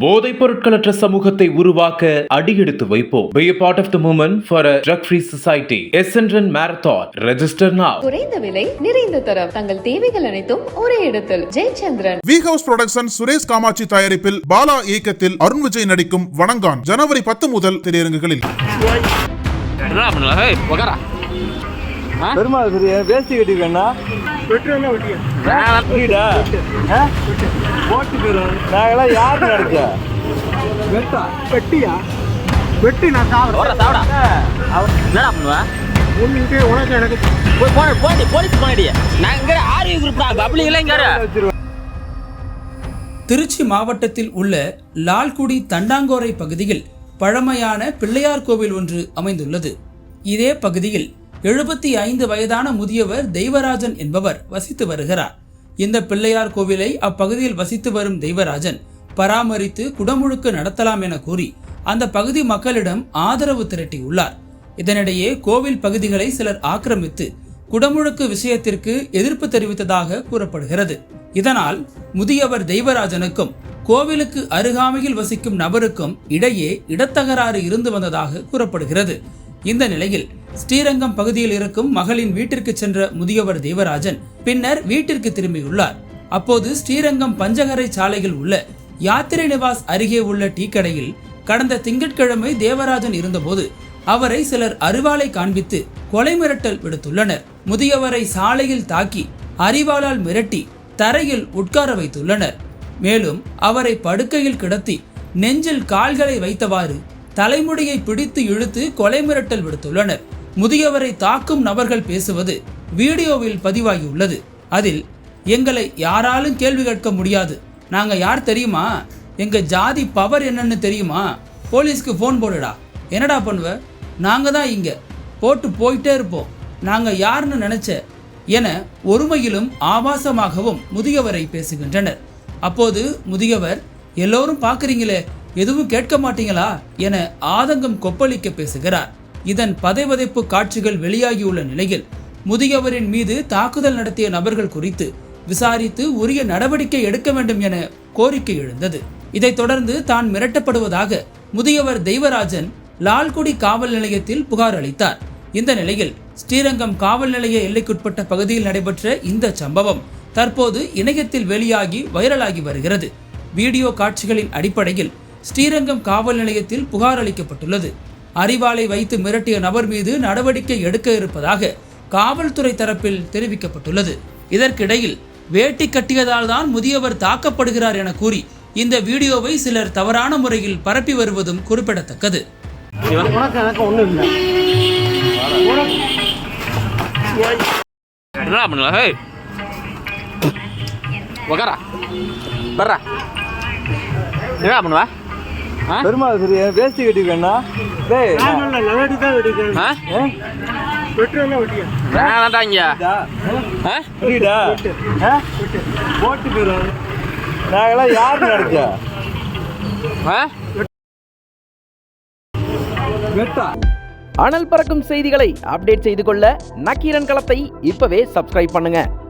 போதைப் பொருட்களற்ற சமூகத்தை உருவாக்க அடியெடுத்து வைப்போம். Be a part of the movement for a drug-free society. Essendon Marathon. Register now. குறைந்த விலை நிறைந்த தரம். தங்கள் தேவைகள் அனைத்தும் ஒரே இடத்தில். Jayachandran. V house production Suresh Kamatchi தயாரிப்பில் பாலா இயக்கத்தில் அருண் விஜய் நடிக்கும் வணங்கான். ஜனவரி பத்து முதல் திரையரங்குகளில். பெருமாள் வேஷ்டி கட்டிருக்கேன்னா நாங்கெல்லாம் யாரு நினைச்ச? வெட்டா வெட்டியா? வெட்டி நான் சாப்பிட சாவடா. என்னடா பண்ணுவ? உன்னிட்டு உனக்கு எனக்கு போய் போன போடி போலீஸ் போனடி நான் இங்க ஆர்வி குரூப் தான் பப்ளிக் எல்லாம் இங்க திருச்சி மாவட்டத்தில் உள்ள லால்குடி தண்டாங்கோரை பகுதியில் பழமையான பிள்ளையார் கோவில் ஒன்று அமைந்துள்ளது. இதே பகுதியில் எழுபத்தி ஐந்து வயதான முதியவர் தெய்வராஜன் என்பவர் வசித்து வருகிறார். இந்த பிள்ளையார் கோவிலை அப்பகுதியில் வசித்து வரும் தெய்வராஜன் பராமரித்து குடமுழுக்கு நடத்தலாம் என கூறி அந்த பகுதி மக்களிடம் ஆதரவு திரட்டியுள்ளார். இதனிடையே கோவில் பகுதிகளை சிலர் ஆக்கிரமித்து குடமுழுக்கு விஷயத்திற்கு எதிர்ப்பு தெரிவித்ததாக கூறப்படுகிறது. இதனால் முதியவர் தெய்வராஜனுக்கும் கோவிலுக்கு அருகாமையில் வசிக்கும் நபருக்கும் இடையே இடத்தகராறு இருந்து வந்ததாக கூறப்படுகிறது. இந்த நிலையில் ஸ்ரீரங்கம் பகுதியில் இருக்கும் மகளின் வீட்டிற்கு சென்ற முதியவர் தேவராஜன் பின்னர் வீட்டிற்கு திரும்பியுள்ளார். அப்போது ஸ்ரீரங்கம் பஞ்சகரை சாலையில் உள்ள யாத்திரை நிவாஸ் அருகே உள்ள டீ கடையில் கடந்த திங்கட்கிழமை தேவராஜன் இருந்தபோது அவரை சிலர் அருவாளை காண்பித்து கொலை மிரட்டல் விடுத்துள்ளனர். முதியவரை சாலையில் தாக்கி அரிவாளால் மிரட்டி தரையில் உட்கார வைத்துள்ளனர். மேலும் அவரை படுக்கையில் கிடத்தி நெஞ்சில் கால்களை வைத்தவாறு தலைமுடியை பிடித்து இழுத்து கொலை மிரட்டல் விடுத்துள்ளனர். முதியவரை தாக்கும் நபர்கள் பேசுவது வீடியோவில் பதிவாகியுள்ளது. அதில் எங்களை யாராலும் கேள்வி கேட்க முடியாது. நாங்க யார் தெரியுமா? எங்க ஜாதி பவர் என்னன்னு தெரியுமா? போலீஸ்க்கு ஃபோன் போடுடா. என்னடா பண்ணுவ? நாங்க தான் இங்க. போட்டு போயிட்டே இருப்போம். நாங்க யாருன்னு நினைச்ச என ஒருமையிலும் ஆபாசமாகவும் முதியவரை பேசுகின்றனர். அப்போது முதியவர் எல்லோரும் பார்க்குறீங்களே எதுவும் கேட்க மாட்டீங்களா? என ஆதங்கம் கொப்பளிக்க பேசுகிறார். இதன் பதைவதைப்பு காட்சிகள் வெளியாகியுள்ள நிலையில் முதியவரின் மீது தாக்குதல் நடத்திய நபர்கள் குறித்து விசாரித்து உரிய நடவடிக்கை எடுக்க வேண்டும் என கோரிக்கை எழுந்தது. இதைத் தொடர்ந்து தான் மிரட்டப்படுவதாக முதியவர் தெய்வராஜன் லால்குடி காவல் நிலையத்தில் புகார் அளித்தார். இந்த நிலையில் ஸ்ரீரங்கம் காவல் நிலைய எல்லைக்குட்பட்ட பகுதியில் நடைபெற்ற இந்த சம்பவம் தற்போது இணையத்தில் வெளியாகி வைரலாகி வருகிறது. வீடியோ காட்சிகளின் அடிப்படையில் ஸ்ரீரங்கம் காவல் நிலையத்தில் புகார் அளிக்கப்பட்டுள்ளது. அறிவாளை வைத்து மிரட்டிய நபர் மீது நடவடிக்கை எடுக்க இருப்பதாக காவல்துறை தரப்பில் தெரிவிக்கப்பட்டுள்ளது. இதற்கிடையில் வேட்டி கட்டியதால் தான் முதியவர் தாக்கப்படுகிறார் என கூறி இந்த வீடியோவை சிலர் தவறான முறையில் பரப்பி வருவதும் குறிப்பிடத்தக்கது. என்ன பண்ணுவா? பெருமாள் பெரிய வேஷ்டி கட்டிருக்கேன்னா டேய் போட்டு போயிடும் யாரு ஆ? வெட்டா அனல் பறக்கும் செய்திகளை அப்டேட் செய்து கொள்ள நக்கீரன் களத்தை இப்பவே சப்ஸ்கிரைப் பண்ணுங்க.